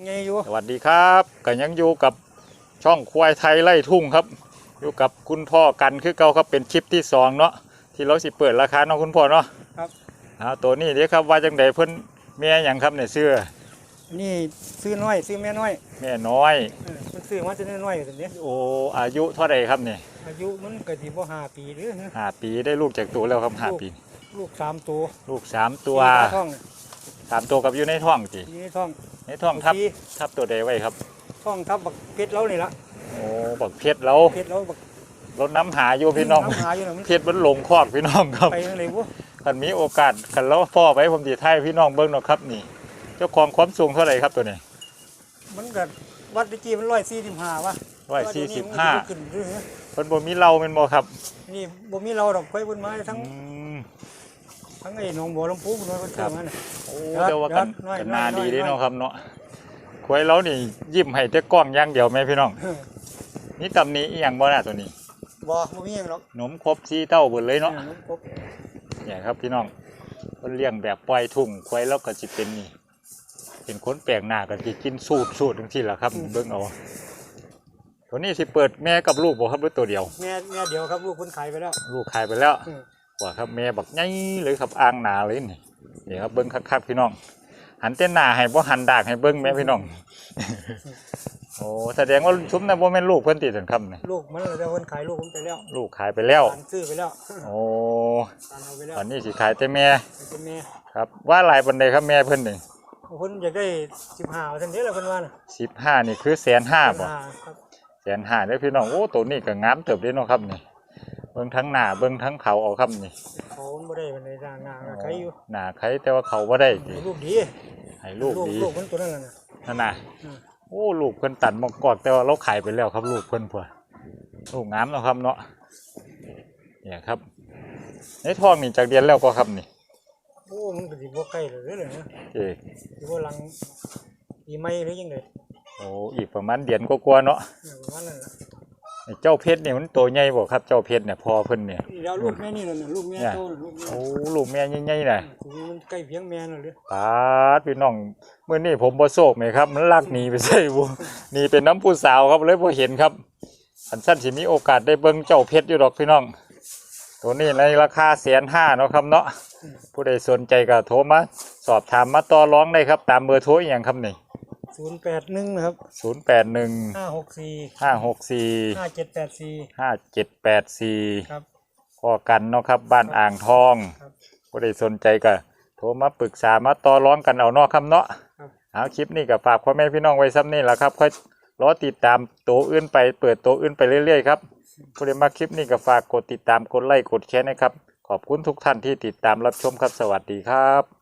ไงอยู่สวัสดีครับก็ยังอยู่กับช่องควายไทยไล่ทุ่งครับ อยู่กับคุณพ่อกันคือเก่าครับเป็นคลิปที่สองเนาะที่เราสิเปิดราคาเนาะคุณพ่อเนาะครับอ่าตัวนี้เดี๋ยวครับว่าจังใดเพิ่นแม่หยังครับเนี่ยเสื้อนี่ซื้อน้อยซื้อแม่น้อยแม่น้อยเออมันซื้อมาจะน้อยๆอยู่ตรงนี้โอ้อายุเท่าไรครับเนี่ยอายุมันก็สิบ่ห้าปีหรือฮะห้าปีได้ลูกจากตัวแล้วครับห้าปี ลูกสามตัว ลูกสามตัวที่ในท้องสามตัวกับอยู่ในท้องจีที่ในท้อง ในท้องทับที่ทับตัวใดไว้ครับท้องทับบักเพชรเรานี่ละโอ้บักเพชรแล้วเพชรเราบักรถน้ำหาอยู่พี่น้อง หาอยู่น่ะมันเพชรมันหลงคอกพี่น้องครับไปทางไหนวะคันมีโอกาสคันแล้วพ่อไว้ผมดีไทยพี่น้องเบิ้งเนาะครับนี่ เจ้าของความสูงเท่าไหร่ครับตัวนี้ มันก็วัดตะกี้มันร้อยสี่สิบห้าวะร้อยสี่สิบแต่ห้าว่าเดี๋ยวนี้มันก็สิบ่ขึ้นหรือฮะเพิ่นบ่มีเหล้าเป็นบ่ครับ นี่บ่มีเราดอกค่อยบนไม้ทั้งอืม ทั้งไอ้หนองบัวลำพูมันน้อยมันเชื่อมันน่ะ โอ้ครับเดี๋ยวว่ากันน้อยกันน้อยนาดีน้อยเด้เนาะครับเนาะควายเรานี่ยิ้มให้แต่กล้องอย่างเดียวแม่พี่น้องเออนี่ตำหนี้อีหยังบ่น่ะตัวนี้บ่บ่มีหยังหรอกหนมครบซีเต้าเบิดเลยเนาะออครบเนี่ยครับพี่น้องเพิ่นเลี้ยงแบบปล่อยทุ่งควายเราก็สิเป็นนี่เป็นคนแปลกหน้าก็สิกินสูตรสูตรจังซี่ล่ะครับ เบิ่งเอาตัวนี้สิเปิดแม่กับลูกบ่ครับหรือตัวเดียว แม่แม่เดียวครับลูกคนขายไปแล้ว ลูกขายไปแล้ว อืม ว่าครับแม่บักใหญ่เลยครับอ่างหนาเลยนี่นี่ครับเบิ้งคักๆพี่น้อง หันเต้นหน้าให้บ่หันดากให้เบิ้งแม่พี่น้องโอ้แสดงว่าชุมนะบ่แม่นลูกเพิ่นติดสันคำนี่ลูกมันเลยแต่คนขายลูกผมไปแล้ว ลูกขายไปแล้วการซื้อไปแล้วโอ้การเอาไปแล้วตอนนี้สิขายแต่แม่เป็นแม่ครับว่าหลายปันใดครับแม่เพิ่นนี่คนอยากได้สิบห้าทันทีแล้วเพิ่นว่าน่ะสิบห้านี่คือแสนห้าบ่ครับแสนห้าเด้อพี่น้องโอ้ตัวนี้ก็งามเติบเด้เนาะครับนี่เบิ่งทั้งหน้าเบิ่งทั้งเขาเอาครับนี่เขาบ่ได้มันในทางงานใครอยู่หน้าใครแต่ว่าเขาบ่ได้ติลูกดีให้ลูกดีลูกมันตัวนั้นน่ะนะนั่นน่ะอืมโอ้ลูกเพิ่นตัดมากอกแต่ว่าเราขายไปแล้วครับ ลูกเพิ่นพัวลูกงามเนาะครับเนาะเนี่ยครับในท้องนี่จากเดือนแล้วก็ครับนี่โอ้มันก็สิบ่ใกล้เลยเลยนะเอ้ยสิบ่หลังปีใหม่หรือยังไงโอ้อีกประมาณเดือนก็กลัวาๆเนาะเนี่ยประมาณนั้นล่ะไอ้ เจ้าเพชรนี่มันตัวใหญ่บ่ครับ เจ้าเพชรเนี่ยพอเพิ่นเนี่ยนี่แล้วลูกแม่นี่น่ะลูกแม่เนี่ยโตน่ะลูกแม่โอ้ลูกแม่ใหญ่ๆน่ะทีนี้มันใกล้เพียงแม่น่ะเลยปาดพี่น้องมื้อนี้ผมบ่โศกไหมครับ มันลากหนีไปใส่บ่หนีเป็นน้ำผู้สาวครับเลยบ่เห็นครับอันสั้นสิมีโอกาสได้เบิ่งเจ้าเพชรอยู่ดอกพี่น้อง ตัวนี้ในราคาแสนห้าเนาะครับเนาะผู้ใดสนใจก็โทรมาสอบถามมาต่อร้องได้ครับ ตามเบอร์โทรอหย่างครับนี่ 081นะครับศูนย์แปดหนึ่ง564ห้าหกสี่5784ห้าเจ็ดแปดสี่ครับพอกันเนาะครับ บ้านอ่างทองครับผู้ใดสนใจก็โทรมาปรึกษามาต่อร้องกันเอาเนาะครับเนาะครับ เอาคลิปนี้ก็ฝากพ่อแม่พี่น้องไว้ซ้ำนี่แหละครับค่อยรอติดตามตัวอื่นไปเปิดตัวอื่นไปเรื่อยๆครับผู้ใดมาคลิปนี้ก็ฝากกดติดตามกดไลค์กดแชร์นะครับ ขอบคุณทุกท่านที่ติดตามรับชมครับสวัสดีครับ